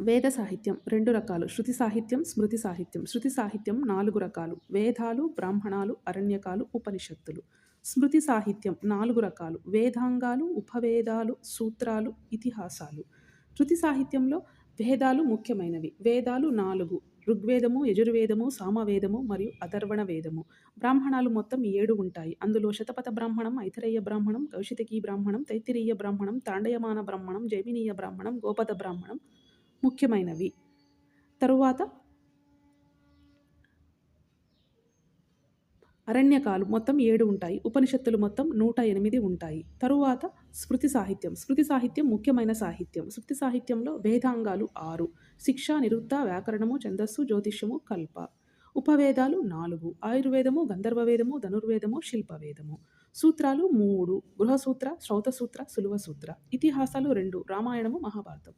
వేద సాహిత్యం రెండు రకాలు. శృతి సాహిత్యం స్మృతి సాహిత్యం. శృతి సాహిత్యం నాలుగు రకాలు. వేదాలు బ్రాహ్మణాలు అరణ్యకాలు ఉపనిషత్తులు. స్మృతి సాహిత్యం నాలుగు రకాలు. వేదాంగాలు ఉపవేదాలు సూత్రాలు ఇతిహాసాలు. శృతి సాహిత్యంలో వేదాలు ముఖ్యమైనవి. వేదాలు నాలుగు. ఋగ్వేదము యజుర్వేదము సామవేదము మరియు అథర్వణ వేదము. బ్రాహ్మణాలు మొత్తం ఏడు ఉంటాయి. అందులో శతపథ బ్రాహ్మణం ఐతరేయ బ్రాహ్మణం కౌశితకీ బ్రాహ్మణం తైత్తిరీయ బ్రాహ్మణం తాండయమాన బ్రాహ్మణం జైమినీయ బ్రాహ్మణం గోపద బ్రాహ్మణం ముఖ్యమైనవి. తరువాత అరణ్యకాలు మొత్తం ఏడు ఉంటాయి. ఉపనిషత్తులు మొత్తం నూట ఎనిమిది ఉంటాయి. తరువాత స్మృతి సాహిత్యం. స్మృతి సాహిత్యం ముఖ్యమైన సాహిత్యం. స్మృతి సాహిత్యంలో వేదాంగాలు ఆరు. శిక్ష నిరుక్త వ్యాకరణము ఛందస్సు జ్యోతిష్యము కల్ప. ఉపవేదాలు నాలుగు. ఆయుర్వేదము గంధర్వవేదము ధనుర్వేదము శిల్పవేదము. సూత్రాలు మూడు. గృహసూత్ర శ్రౌతసూత్ర సులువ సూత్ర ఇతిహాసాలు రెండు. రామాయణము మహాభారతం.